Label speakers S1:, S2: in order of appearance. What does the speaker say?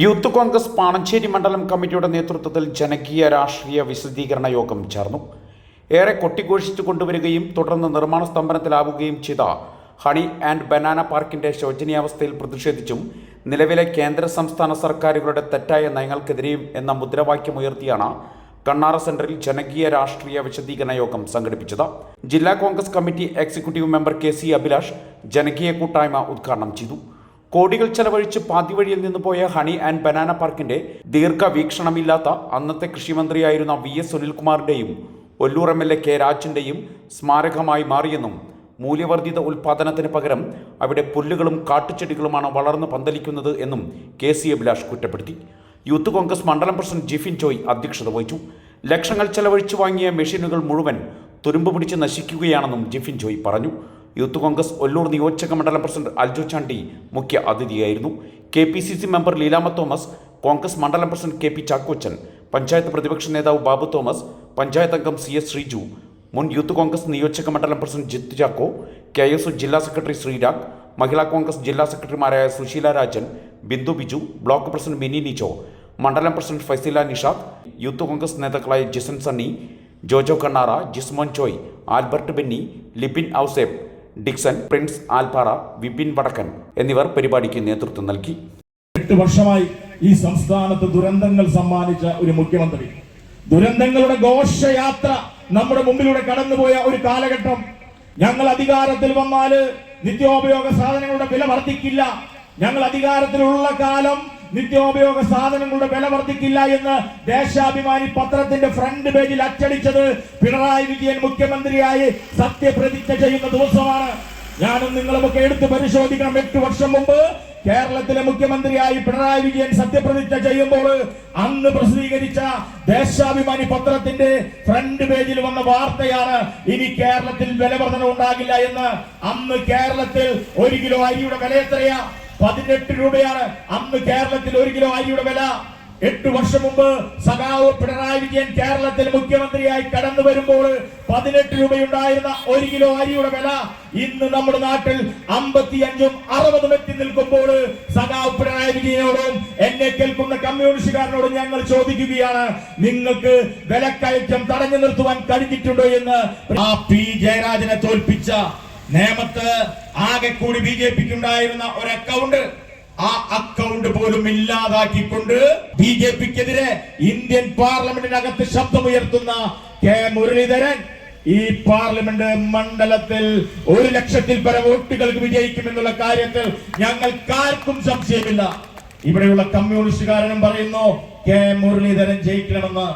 S1: Youth Congress Panancheri മണ്ഡലം കമ്മിറ്റിയുടെ നേതൃത്വത്തിൽ ജനകീയ രാഷ്ട്രീയ വിശദീകരണ യോഗം ചേർന്നു. ഏറെ കൊട്ടിഘോഷിച്ചു കൊണ്ടുവരികയും തുടർന്ന് നിർമ്മാണ സ്തംഭനത്തിലാവുകയും ചെയ്ത ഹണി ആൻഡ് ബനാന പാർക്കിന്റെ ശോചനീയാവസ്ഥയിൽ പ്രതിഷേധിച്ചും നിലവിലെ കേന്ദ്ര സംസ്ഥാന സർക്കാരുകളുടെ തെറ്റായ നയങ്ങൾക്കെതിരെയും എന്ന മുദ്രാവാക്യം ഉയർത്തിയാണ് കണ്ണാറ സെന്ററിൽ ജനകീയ രാഷ്ട്രീയ വിശദീകരണ യോഗം സംഘടിപ്പിച്ചത്. ജില്ലാ Congress committee executive member K C Abhilash ജനകീയ കൂട്ടായ്മ ഉദ്ഘാടനം ചെയ്തു. കോടികൾ ചെലവഴിച്ച് പാതിവഴിയിൽ നിന്ന് പോയ ഹണി ആൻഡ് ബനാന പാർക്കിന്റെ ദീർഘവീക്ഷണമില്ലാത്ത അന്നത്തെ കൃഷിമന്ത്രിയായിരുന്ന V S സുനിൽകുമാറിന്റെയും Ollur M L A K രാജിന്റെയും സ്മാരകമായി മാറിയെന്നും മൂല്യവർദ്ധിത ഉൽപാദനത്തിന് പകരം അവിടെ പുല്ലുകളും കാട്ടുചെടികളുമാണ് വളർന്ന് പന്തലിക്കുന്നത് എന്നും കെ സി അഭിലാഷ് കുറ്റപ്പെടുത്തി. യൂത്ത് കോൺഗ്രസ് മണ്ഡലം പ്രസിഡന്റ് ജിഫിൻ ജോയ് അധ്യക്ഷത വഹിച്ചു. ലക്ഷങ്ങൾ ചെലവഴിച്ചു വാങ്ങിയ മെഷീനുകൾ മുഴുവൻ തുരുമ്പ് പിടിച്ച് നശിക്കുകയാണെന്നും ജിഫിൻ ജോയ് പറഞ്ഞു. യൂത്ത് കോൺഗ്രസ് ഒല്ലൂർ നിയോജക മണ്ഡലം പ്രസിഡന്റ് അൽജോ ചാണ്ടി മുഖ്യ അതിഥിയായിരുന്നു. K P C C member Leelamma Thomas Congress മണ്ഡലം president K P Chackochan panchayat പ്രതിപക്ഷ നേതാവ് ബാബു തോമസ് പഞ്ചായത്ത് അംഗം സി എസ് ശ്രീജു മുൻ യൂത്ത് കോൺഗ്രസ് നിയോജക മണ്ഡലം president Jithu Chacko K S ജില്ലാ സെക്രട്ടറി ശ്രീരാഗ് മഹിളാ കോൺഗ്രസ് ജില്ലാ സെക്രട്ടറിമാരായ സുശീല രാജൻ ബിന്ദു ബിജു ബ്ലോക്ക് പ്രസിഡന്റ് മിനി നിജോ മണ്ഡലം പ്രസിഡന്റ് ഫൈസില നിഷാദ് യൂത്ത് കോൺഗ്രസ് നേതാക്കളായ ജിസൻ സണ്ണി ജോജോ കണ്ണാറ ജിസ്മോൻ ചോയ് ആൽബർട്ട് ബെന്നി ലിബിൻ ഔസേബ് ഡിക്സൺ പ്രിൻസ് ആൽപാറ വിപിൻ വടക്കൻ എന്നിവർ പരിപാടിക്ക് നേതൃത്വം നൽകി.
S2: എട്ട് വർഷമായി ഈ സംസ്ഥാനത്ത് ദുരന്തങ്ങൾ സമ്മാനിച്ച ഒരു മുഖ്യമന്ത്രി. ദുരന്തങ്ങളുടെ ഘോഷയാത്ര നമ്മുടെ മുമ്പിലൂടെ കടന്നുപോയ ഒരു കാലഘട്ടം. ഞങ്ങൾ അധികാരത്തിൽ വന്നാൽ നിത്യോപയോഗ സാധനങ്ങളുടെ വില വർദ്ധിക്കില്ല. ഞങ്ങൾ അധികാരത്തിലുള്ള കാലം നിത്യോപയോഗ സാധനങ്ങളുടെ വില വർദ്ധിക്കില്ല എന്ന് ദേശാഭിമാനി പത്രത്തിന്റെ ഫ്രണ്ട് പേജിൽ അച്ചടിച്ചത് പിണറായി വിജയൻ മുഖ്യമന്ത്രിയായി സത്യപ്രതിജ്ഞ ചെയ്യുന്ന ദിവസമാണ്. ഞാനും നിങ്ങളുമൊക്കെ എടുത്ത് പരിശോധിക്കണം. എട്ട് വർഷം മുമ്പ് കേരളത്തിലെ മുഖ്യമന്ത്രിയായി പിണറായി വിജയൻ സത്യപ്രതിജ്ഞ ചെയ്യുമ്പോൾ അന്ന് പ്രസിദ്ധീകരിച്ച ദേശാഭിമാനി പത്രത്തിന്റെ ഫ്രണ്ട് പേജിൽ വന്ന വാർത്തയാണ് ഇനി കേരളത്തിൽ വിലവർധന ഉണ്ടാകില്ല എന്ന്. അന്ന് കേരളത്തിൽ ഒരു കിലോ അരിയുടെ വില എത്രയാ? പതിനെട്ട് രൂപയാണ്. അന്ന് കേരളത്തിൽ ഒരു കിലോ അരിയുടെ വില. എട്ട് വർഷം മുമ്പ് സഖാവ് പിണറായി വിജയൻ കേരളത്തിൽ മുഖ്യമന്ത്രിയായി കടന്നു വരുമ്പോൾ പതിനെട്ട് രൂപയുണ്ടായിരുന്ന ഒരു കിലോ അരിയുടെ വില. ഇന്ന് നമ്മുടെ നാട്ടിൽ അമ്പത്തി അഞ്ചും അറുപതും എത്തി നിൽക്കുമ്പോൾ സഖാവ് പിണറായി വിജയനോടും എന്നെ കേൾക്കുന്ന കമ്മ്യൂണിസ്റ്റുകാരനോടും ഞങ്ങൾ ചോദിക്കുകയാണ് നിങ്ങൾക്ക് വിലക്കയറ്റം തടഞ്ഞു നിർത്തുവാൻ കഴിഞ്ഞിട്ടുണ്ടോ? എന്ന്. ആ പി. ജയരാജനെ തോൽപ്പിച്ച നേമത്ത് ആകെ കൂടി ബി ജെ പിക്ക് ഉണ്ടായിരുന്ന ഒരു അക്കൗണ്ട് ആ അക്കൗണ്ട് പോലും ഇല്ലാതാക്കിക്കൊണ്ട് ബി ജെ പിക്കെതിരെ ഇന്ത്യൻ പാർലമെന്റിനകത്ത് ശബ്ദമുയർത്തുന്ന കെ മുരളീധരൻ ഈ പാർലമെന്റ് മണ്ഡലത്തിൽ ഒരു ലക്ഷത്തിൽ പരം വോട്ടുകൾക്ക് വിജയിക്കുമെന്നുള്ള കാര്യത്തിൽ ഞങ്ങൾക്കാർക്കും സംശയമില്ല. ഇവിടെയുള്ള കമ്മ്യൂണിസ്റ്റുകാരനും പറയുന്നു കെ മുരളീധരൻ ജയിക്കണമെന്ന്.